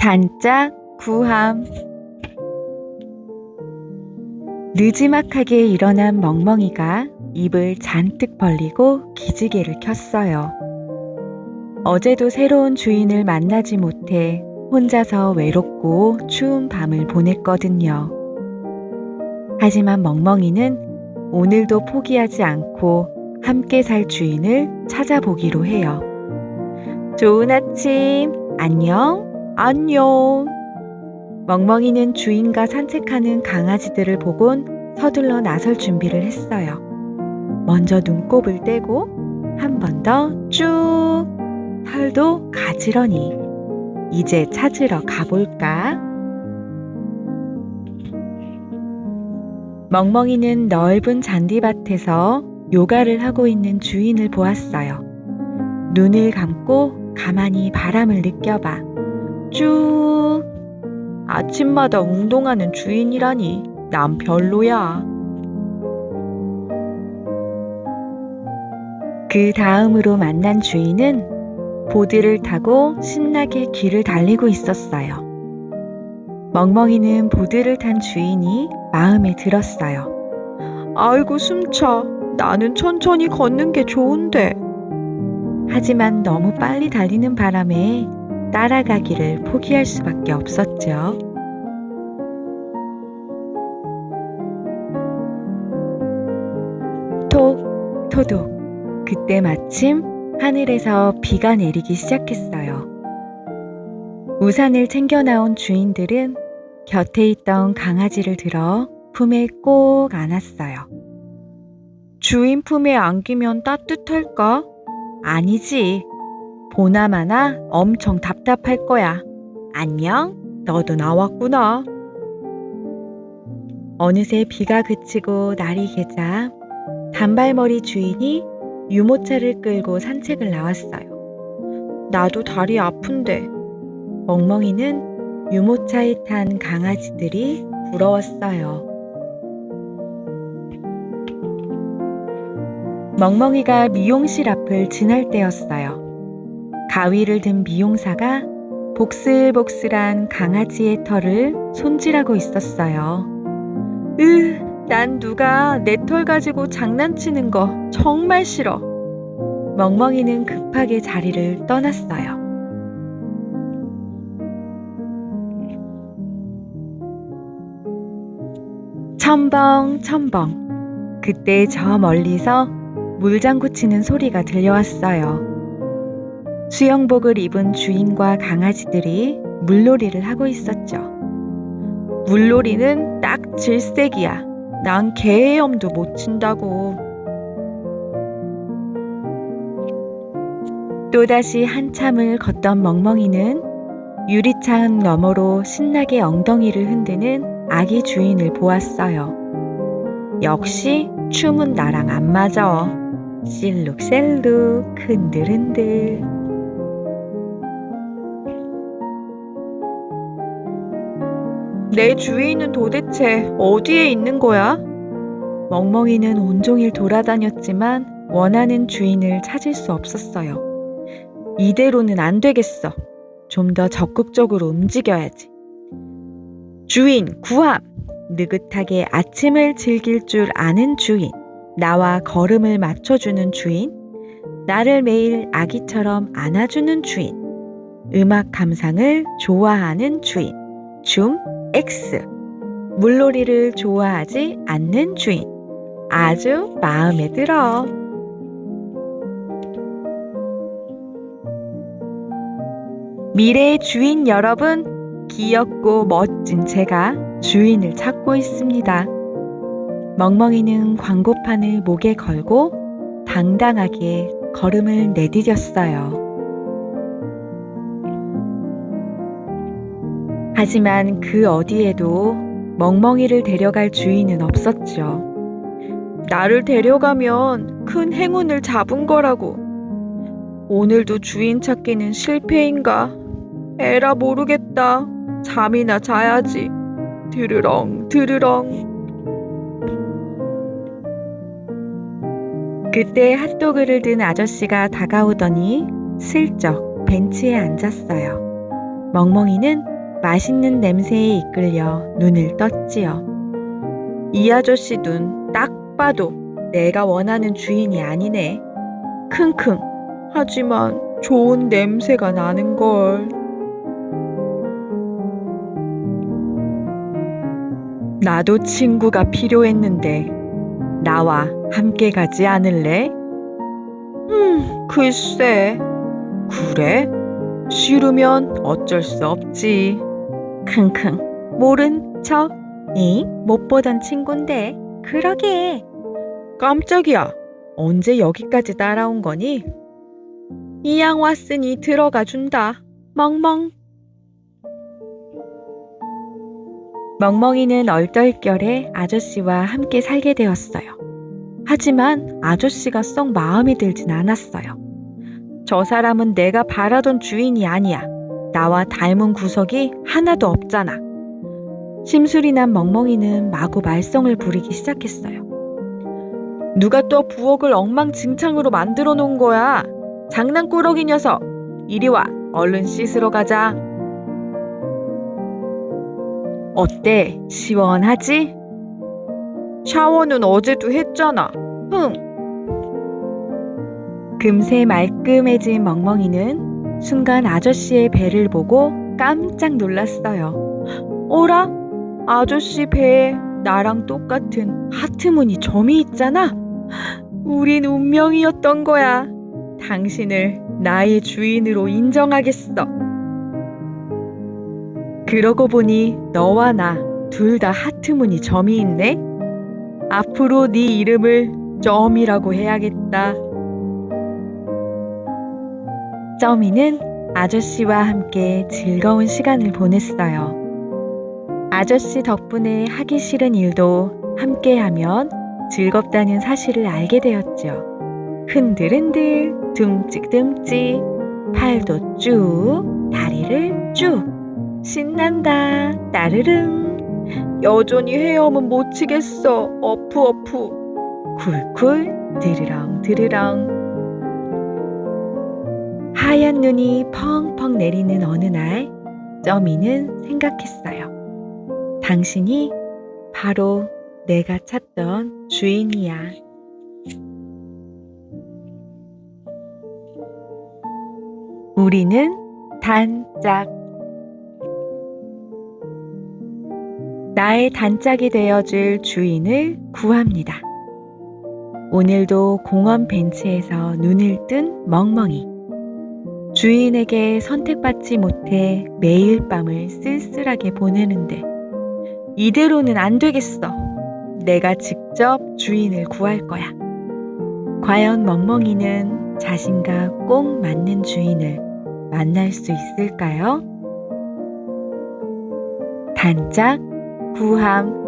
단짝 구함 느지막하게 일어난 멍멍이가 입을 잔뜩 벌리고 기지개를 켰어요. 어제도 새로운 주인을 만나지 못해 혼자서 외롭고 추운 밤을 보냈거든요. 하지만 멍멍이는 오늘도 포기하지 않고 함께 살 주인을 찾아보기로 해요. 좋은 아침, 안녕, 안녕. 멍멍이는 주인과 산책하는 강아지들을 보곤 서둘러 나설 준비를 했어요. 먼저 눈곱을 떼고 한 번 더쭉 털도 가지런히 이제 찾으러 가볼까? 멍멍이는 넓은 잔디밭에서 요가를 하고 있는 주인을 보았어요. 눈을 감고 가만히 바람을 느껴봐. 쭉. 아침마다 운동하는 주인이라니 난 별로야. 그 다음으로 만난 주인은 보드를 타고 신나게 길을 달리고 있었어요. 멍멍이는 보드를 탄 주인이 마음에 들었어요. 아이고 숨차. 나는 천천히 걷는 게 좋은데. 하지만 너무 빨리 달리는 바람에 따라가기를 포기할 수밖에 없었죠. 톡, 토독. 그때 마침 하늘에서 비가 내리기 시작했어요. 우산을 챙겨 나온 주인들은 곁에 있던 강아지를 들어 품에 꼭 안았어요. 주인 품에 안기면 따뜻할까? 아니지. 보나마나 엄청 답답할 거야. 안녕? 너도 나왔구나. 어느새 비가 그치고 날이 개자 단발머리 주인이 유모차를 끌고 산책을 나왔어요. 나도 다리 아픈데. 멍멍이는 유모차에 탄 강아지들이 부러웠어요. 멍멍이가 미용실 앞을 지날 때였어요. 가위를 든 미용사가 복슬복슬한 강아지의 털을 손질하고 있었어요. 으, 난 누가 내 털 가지고 장난치는 거 정말 싫어. 멍멍이는 급하게 자리를 떠났어요. 첨벙 첨벙 그때 저 멀리서 물장구 치는 소리가 들려왔어요. 수영복을 입은 주인과 강아지들이 물놀이를 하고 있었죠. 물놀이는 딱 질색이야. 난 개헤엄도 못 친다고. 또다시 한참을 걷던 멍멍이는 유리창 너머로 신나게 엉덩이를 흔드는 아기 주인을 보았어요. 역시 춤은 나랑 안 맞아. 실룩셀룩 흔들흔들. 내 주인은 도대체 어디에 있는 거야? 멍멍이는 온종일 돌아다녔지만 원하는 주인을 찾을 수 없었어요. 이대로는 안 되겠어. 좀 더 적극적으로 움직여야지. 주인 구함! 느긋하게 아침을 즐길 줄 아는 주인. 나와 걸음을 맞춰주는 주인. 나를 매일 아기처럼 안아주는 주인. 음악 감상을 좋아하는 주인. 춤 X. 물놀이를 좋아하지 않는 주인. 아주 마음에 들어. 미래의 주인 여러분, 귀엽고 멋진 제가 주인을 찾고 있습니다. 멍멍이는 광고판을 목에 걸고 당당하게 걸음을 내디뎠어요. 하지만 그 어디에도 멍멍이를 데려갈 주인은 없었죠. 나를 데려가면 큰 행운을 잡은 거라고. 오늘도 주인 찾기는 실패인가? 에라 모르겠다. 잠이나 자야지. 드르렁 드르렁. 그때 핫도그를 든 아저씨가 다가오더니 슬쩍 벤치에 앉았어요. 멍멍이는 맛있는 냄새에 이끌려 눈을 떴지요. 이 아저씨 눈 딱 봐도 내가 원하는 주인이 아니네. 킁킁. 하지만 좋은 냄새가 나는걸. 나도 친구가 필요했는데 나와 함께 가지 않을래? 음, 글쎄. 그래? 싫으면 어쩔 수 없지. 킁킁. 모른 척. 이? 못 보던 친군데. 그러게. 깜짝이야. 언제 여기까지 따라온 거니? 이양 왔으니 들어가 준다. 멍멍. 멍멍이는 얼떨결에 아저씨와 함께 살게 되었어요. 하지만 아저씨가 썩 마음에 들진 않았어요. 저 사람은 내가 바라던 주인이 아니야. 나와 닮은 구석이 하나도 없잖아. 심술이 난 멍멍이는 마구 말썽을 부리기 시작했어요. 누가 또 부엌을 엉망진창으로 만들어 놓은 거야? 장난꾸러기 녀석! 이리 와, 얼른 씻으러 가자. 어때? 시원하지? 샤워는 어제도 했잖아. 흥. 금세 말끔해진 멍멍이는 순간 아저씨의 배를 보고 깜짝 놀랐어요. 오라? 아저씨 배에 나랑 똑같은 하트 무늬 점이 있잖아. 우린 운명이었던 거야. 당신을 나의 주인으로 인정하겠어. 그러고 보니 너와 나 둘 다 하트 무늬 점이 있네. 앞으로 네 이름을 점이라고 해야겠다. 점이는 아저씨와 함께 즐거운 시간을 보냈어요. 아저씨 덕분에 하기 싫은 일도 함께 하면 즐겁다는 사실을 알게 되었죠. 흔들흔들, 둥직둥직, 팔도 쭉, 다리를 쭉. 신난다, 따르릉. 여전히 헤엄은 못 치겠어, 어프. 쿨쿨, 드르렁 드르렁. 하얀 눈이 펑펑 내리는 어느 날, 점이는 생각했어요. 당신이 바로 내가 찾던 주인이야. 우리는 단짝. 나의 단짝이 되어줄 주인을 구합니다. 오늘도 공원 벤치에서 눈을 뜬 멍멍이. 주인에게 선택받지 못해 매일 밤을 쓸쓸하게 보내는데 이대로는 안 되겠어. 내가 직접 주인을 구할 거야. 과연 멍멍이는 자신과 꼭 맞는 주인을 만날 수 있을까요? 단짝 구함